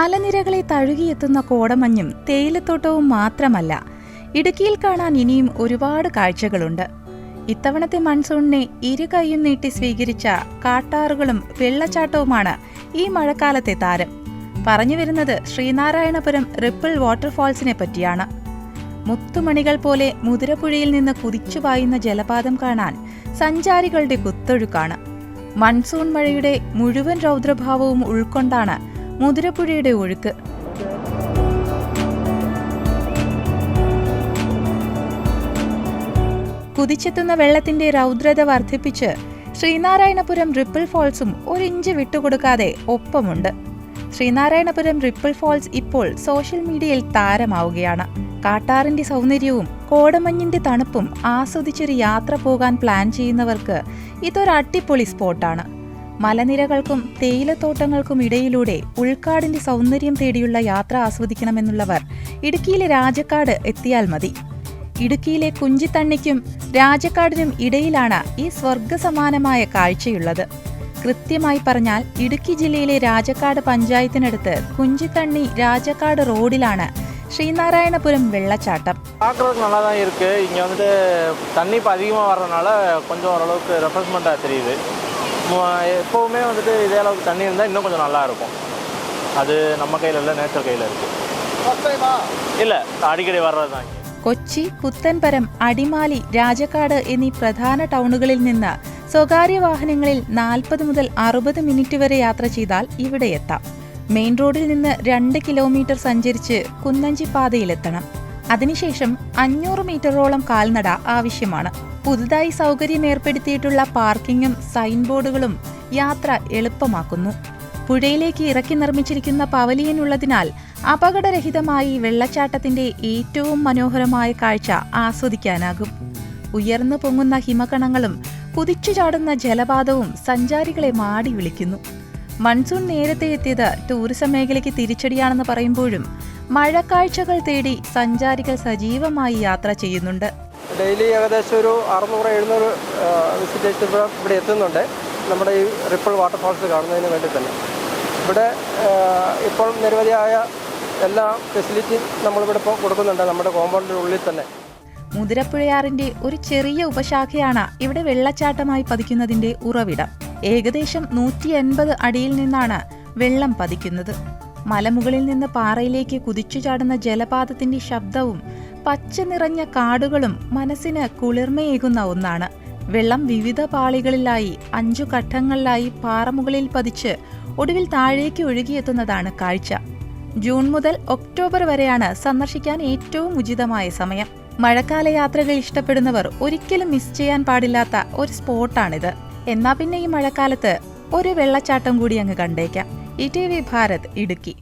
മലനിരകളെ തഴുകിയെത്തുന്ന കോടമഞ്ഞും തേയിലത്തോട്ടവും മാത്രമല്ല ഇടുക്കിയിൽ കാണാൻ ഇനിയും ഒരുപാട് കാഴ്ചകളുണ്ട്. ഇത്തവണത്തെ മൺസൂണിനെ ഇരു കൈയും നീട്ടി സ്വീകരിച്ച കാട്ടാറുകളും വെള്ളച്ചാട്ടവുമാണ് ഈ മഴക്കാലത്തെ താരം. പറഞ്ഞു വരുന്നത് ശ്രീനാരായണപുരം റിപ്പിൾ വാട്ടർഫാൾസിനെ പറ്റിയാണ്. മുത്തുമണികൾ പോലെ മുതിരപ്പുഴയിൽ നിന്ന് കുതിച്ചു പായുന്ന ജലപാതം കാണാൻ സഞ്ചാരികളുടെ കുത്തൊഴുക്കാണ്. മൺസൂൺ മഴയുടെ മുഴുവൻ രൗദ്രഭാവവും ഉൾക്കൊണ്ടാണ് മുതിരപ്പുഴയുടെ ഒഴുക്ക്. കുതിച്ചെത്തുന്ന വെള്ളത്തിന്റെ രൗദ്രത വർദ്ധിപ്പിച്ച് ശ്രീനാരായണപുരം റിപ്പിൾ ഫോൾസും ഒരിഞ്ച് വിട്ടുകൊടുക്കാതെ ഒപ്പമുണ്ട്. ശ്രീനാരായണപുരം റിപ്പിൾ ഫോൾസ് ഇപ്പോൾ സോഷ്യൽ മീഡിയയിൽ താരമാവുകയാണ്. കാട്ടാറിന്റെ സൗന്ദര്യവും കോടമഞ്ഞിന്റെ തണുപ്പും ആസ്വദിച്ചൊരു യാത്ര പോകാൻ പ്ലാൻ ചെയ്യുന്നവർക്ക് ഇതൊരു അടിപൊളി സ്പോട്ടാണ്. മലനിരകൾക്കും തേയിലത്തോട്ടങ്ങൾക്കും ഇടയിലൂടെ ഉൾക്കാടിന്റെ സൗന്ദര്യം തേടിയുള്ള യാത്ര ആസ്വദിക്കണമെന്നുള്ളവർ ഇടുക്കിയിലെ രാജക്കാട് എത്തിയാൽ മതി ഇടുക്കിയിലെ കുഞ്ചിത്തണ്ണിക്കും രാജക്കാടിനും ഇടയിലാണ് ഈ സ്വർഗസമാനമായ കാഴ്ചയുള്ളത് കൃത്യമായി പറഞ്ഞാൽ ഇടുക്കി ജില്ലയിലെ രാജക്കാട് പഞ്ചായത്തിനടുത്ത് കുഞ്ചിത്തണ്ണി രാജക്കാട് റോഡിലാണ് ശ്രീനാരായണപുരം வெள்ளச்சாட்டம் பார்க்குறதுக்கு நல்லா தான் இருக்குது இங்கே வந்துட்டு தண்ணி இப்போ அதிகமாக வர்றதுனால கொஞ்சம் ஓரளவுக்கு ரெஃப்ரெஷ்மெண்ட்டாக தெரியுது மு- எப்போவுமே வந்துட்டு இதே அளவுக்கு தண்ணி இருந்தால் இன்னும் கொஞ்சம் நல்லா இருக்கும் அது நம்ம கையில் இல்லை நேச்சர் கையில் இருக்குது இல்லை அடிக்கடி வர்றது தான் இங்கே കൊച്ചി പുത്തൻപരം അടിമാലി രാജക്കാട് എന്നീ പ്രധാന ടൗണുകളിൽ നിന്ന് സ്വകാര്യ വാഹനങ്ങളിൽ നാൽപ്പത് മുതൽ അറുപത് മിനിറ്റ് വരെ യാത്ര ചെയ്താൽ ഇവിടെ എത്താം മെയിൻ റോഡിൽ നിന്ന് രണ്ട് കിലോമീറ്റർ സഞ്ചരിച്ച് കുന്നഞ്ചി പാതയിലെത്തണം അതിനുശേഷം അഞ്ഞൂറ് മീറ്ററോളം കാൽനട ആവശ്യമാണ് പുതുതായി സൗകര്യം ഏർപ്പെടുത്തിയിട്ടുള്ള പാർക്കിങ്ങും സൈൻ ബോർഡുകളും യാത്ര എളുപ്പമാക്കുന്നു. പുഴയിലേക്ക് ഇറക്കി നിർമ്മിച്ചിരിക്കുന്ന പവലിയൻ ഉള്ളതിനാൽ അപകടരഹിതമായി വെള്ളച്ചാട്ടത്തിന്റെ ഏറ്റവും മനോഹരമായ കാഴ്ച ആസ്വദിക്കാനാകും. ഉയർന്നു പൊങ്ങുന്ന ഹിമകണങ്ങളും കുതിച്ചു ചാടുന്ന ജലപാതവും സഞ്ചാരികളെ മാടി വിളിക്കുന്നു. മൺസൂൺ നേരത്തെ എത്തിയത് ടൂറിസം മേഖലയ്ക്ക് തിരിച്ചടിയാണെന്ന് പറയുമ്പോഴും മഴക്കാഴ്ചകൾ തേടി സഞ്ചാരികൾ സജീവമായി യാത്ര ചെയ്യുന്നുണ്ട്. ഡെയിലി ഏകദേശം ഒരു അറുന്നൂറ് എഴുന്നൂറ് വിസിറ്റേഴ്സ് ഇവിടെ ഇവിടെ എത്തുന്നുണ്ട്. നമ്മുടെ ഈ റിപ്പിൾ വാട്ടർഫാൾസ് കാണുന്നതിന് വേണ്ടി തന്നെ. ഇവിടെ ഇപ്പോൾ നിരവധിയായ എല്ലാ ഫെസിലിറ്റിയും നമ്മളിവിടെ ഇപ്പോൾ കൊടുക്കുന്നുണ്ട് നമ്മുടെ കോമ്പൗണ്ടിനുള്ളിൽ തന്നെ. മുതിരപ്പുഴയാറിന്റെ ഒരു ചെറിയ ഉപശാഖയാണ് ഇവിടെ വെള്ളച്ചാട്ടമായി പതിക്കുന്നതിന്റെ ഉറവിടം. ഏകദേശം നൂറ്റി അടിയിൽ നിന്നാണ് വെള്ളം പതിക്കുന്നത്. മലമുകളിൽ നിന്ന് പാറയിലേക്ക് കുതിച്ചു ചാടുന്ന ജലപാതത്തിന്റെ ശബ്ദവും പച്ച നിറഞ്ഞ കാടുകളും മനസ്സിന് കുളിർമയേകുന്ന ഒന്നാണ്. വെള്ളം വിവിധ പാളികളിലായി അഞ്ചു ഘട്ടങ്ങളിലായി പാറമുകളിൽ പതിച്ച് ഒടുവിൽ താഴേക്ക് ഒഴുകിയെത്തുന്നതാണ് കാഴ്ച. ജൂൺ മുതൽ ഒക്ടോബർ വരെയാണ് സന്ദർശിക്കാൻ ഏറ്റവും ഉചിതമായ സമയം. മഴക്കാല യാത്രകൾ ഇഷ്ടപ്പെടുന്നവർ ഒരിക്കലും മിസ് ചെയ്യാൻ പാടില്ലാത്ത ഒരു സ്പോട്ടാണിത്. എന്നാ പിന്നെ ഈ മഴക്കാലത്ത് ഒരു വെള്ളച്ചാട്ടം കൂടി അങ്ങ് കണ്ടേക്കാം. E T V Bharat Idukki.